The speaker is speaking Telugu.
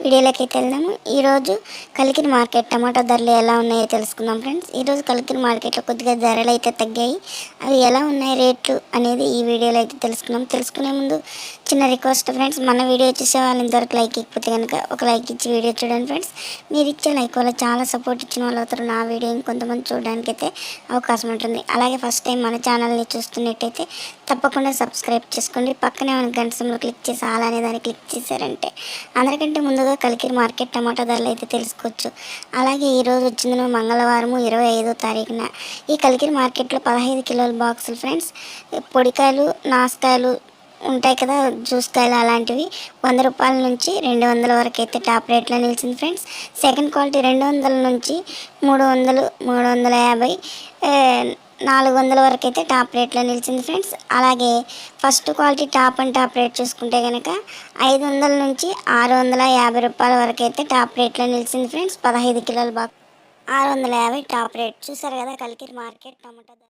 వీడియోలోకి అయితే వెళ్దాము. ఈరోజు కలికిరి మార్కెట్ టమాటో ధరలు ఎలా ఉన్నాయో తెలుసుకుందాం ఫ్రెండ్స్. ఈరోజు కలికిరి మార్కెట్లో కొద్దిగా ధరలు అయితే తగ్గాయి. అవి ఎలా ఉన్నాయి రేట్లు అనేది ఈ వీడియోలో అయితే తెలుసుకుందాం. తెలుసుకునే ముందు చిన్న రిక్వెస్ట్ ఫ్రెండ్స్ మన వీడియో చూసే వాళ్ళు ఇంతవరకు లైక్ ఇకపోతే కనుక ఒక లైక్ ఇచ్చి వీడియో చూడండి ఫ్రెండ్స్. మీరు ఇచ్చే లైక్ వల్ల చాలా సపోర్ట్ ఇచ్చిన వాళ్ళు అవుతారు. నా వీడియో ఇంకొంతమంది చూడడానికి అయితే అవకాశం ఉంటుంది. అలాగే ఫస్ట్ టైం మన ఛానల్ని చూస్తున్నట్టయితే తప్పకుండా సబ్స్క్రైబ్ చేసుకోండి. పక్కనే మన గంట క్లిక్ చేసి అలా అనే దాన్ని క్లిక్ చేశారంటే అందరికంటే ముందుగా కలికిరి మార్కెట్ టమాటా ధరలు అయితే తెలుసుకోవచ్చు. అలాగే ఈరోజు వచ్చింది మంగళవారం ఇరవై ఐదో తారీఖున ఈ కలికిరి మార్కెట్లో పదహైదు కిలోల బాక్సులు ఫ్రెండ్స్. పొడికాయలు నాసుకాయలు ఉంటాయి కదా జ్యూస్ కాయలు అలాంటివి. వంద రూపాయల నుంచి రెండు వందల వరకు అయితే టాప్ రేట్లో నిలిచింది ఫ్రెండ్స్. సెకండ్ క్వాలిటీ రెండు వందల నుంచి మూడు వందలు మూడు వందల యాభై నాలుగు వందల వరకు అయితే టాప్ రేట్లో నిలిచింది ఫ్రెండ్స్. అలాగే first quality top and top rate చూసుకుంటే కనుక ఐదు వందల నుంచి ఆరు వందల యాభై రూపాయల వరకు అయితే టాప్ రేట్లో నిలిచింది ఫ్రెండ్స్. పదహైదు కిలోల బాక్స్ ఆరు వందల యాభై టాప్ రేట్. చూసారు కదా కలికిరి మార్కెట్ టమాటా